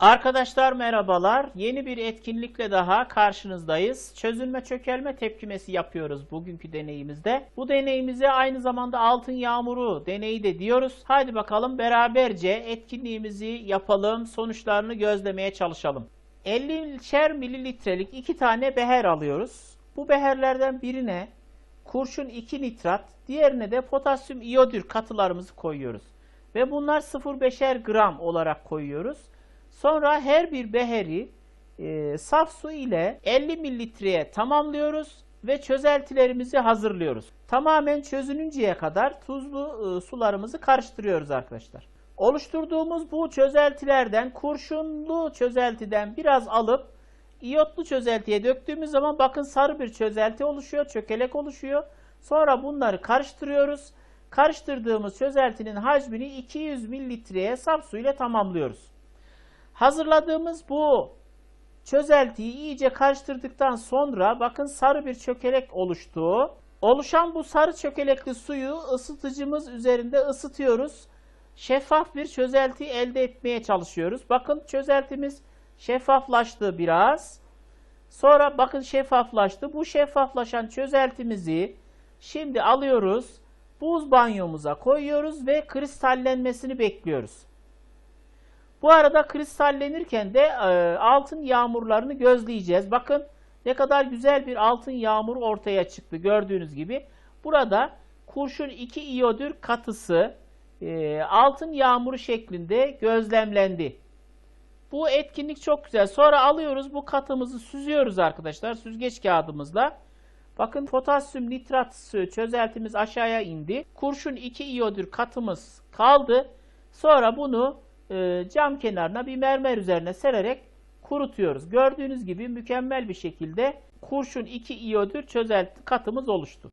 Arkadaşlar merhabalar. Yeni bir etkinlikle daha karşınızdayız. Çözülme çökelme tepkimesi yapıyoruz bugünkü deneyimizde. Bu deneyimize aynı zamanda altın yağmuru deneyi de diyoruz. Haydi bakalım beraberce etkinliğimizi yapalım. Sonuçlarını gözlemeye çalışalım. 50'şer mililitrelik iki tane beher alıyoruz. Bu beherlerden birine kurşun 2 nitrat, diğerine de potasyum iyodür katılarımızı koyuyoruz. Ve bunlar 0,5'er gram olarak koyuyoruz. Sonra her bir beheri e, saf su ile 50 mililitreye tamamlıyoruz ve çözeltilerimizi hazırlıyoruz. Tamamen çözününceye kadar tuzlu e, sularımızı karıştırıyoruz arkadaşlar. Oluşturduğumuz bu çözeltilerden kurşunlu çözeltiden biraz alıp iyotlu çözeltiye döktüğümüz zaman bakın sarı bir çözelti oluşuyor, çökelek oluşuyor. Sonra bunları karıştırıyoruz. Karıştırdığımız çözeltinin hacmini 200 mililitreye saf su ile tamamlıyoruz. Hazırladığımız bu çözeltiyi iyice karıştırdıktan sonra bakın sarı bir çökelek oluştu. Oluşan bu sarı çökelekli suyu ısıtıcımız üzerinde ısıtıyoruz. Şeffaf bir çözelti elde etmeye çalışıyoruz. Bakın çözeltimiz şeffaflaştı biraz. Sonra bakın şeffaflaştı. Bu şeffaflaşan çözeltimizi şimdi alıyoruz. Buz banyomuza koyuyoruz ve kristallenmesini bekliyoruz. Bu arada kristallenirken de e, altın yağmurlarını gözleyeceğiz. Bakın ne kadar güzel bir altın yağmuru ortaya çıktı gördüğünüz gibi. Burada kurşun 2 iyodür katısı e, altın yağmuru şeklinde gözlemlendi. Bu etkinlik çok güzel. Sonra alıyoruz bu katımızı süzüyoruz arkadaşlar süzgeç kağıdımızla. Bakın potasyum nitrat çözeltimiz aşağıya indi. Kurşun 2 iyodür katımız kaldı. Sonra bunu e, cam kenarına bir mermer üzerine sererek kurutuyoruz. Gördüğünüz gibi mükemmel bir şekilde kurşun 2 iyodür çözelti katımız oluştu.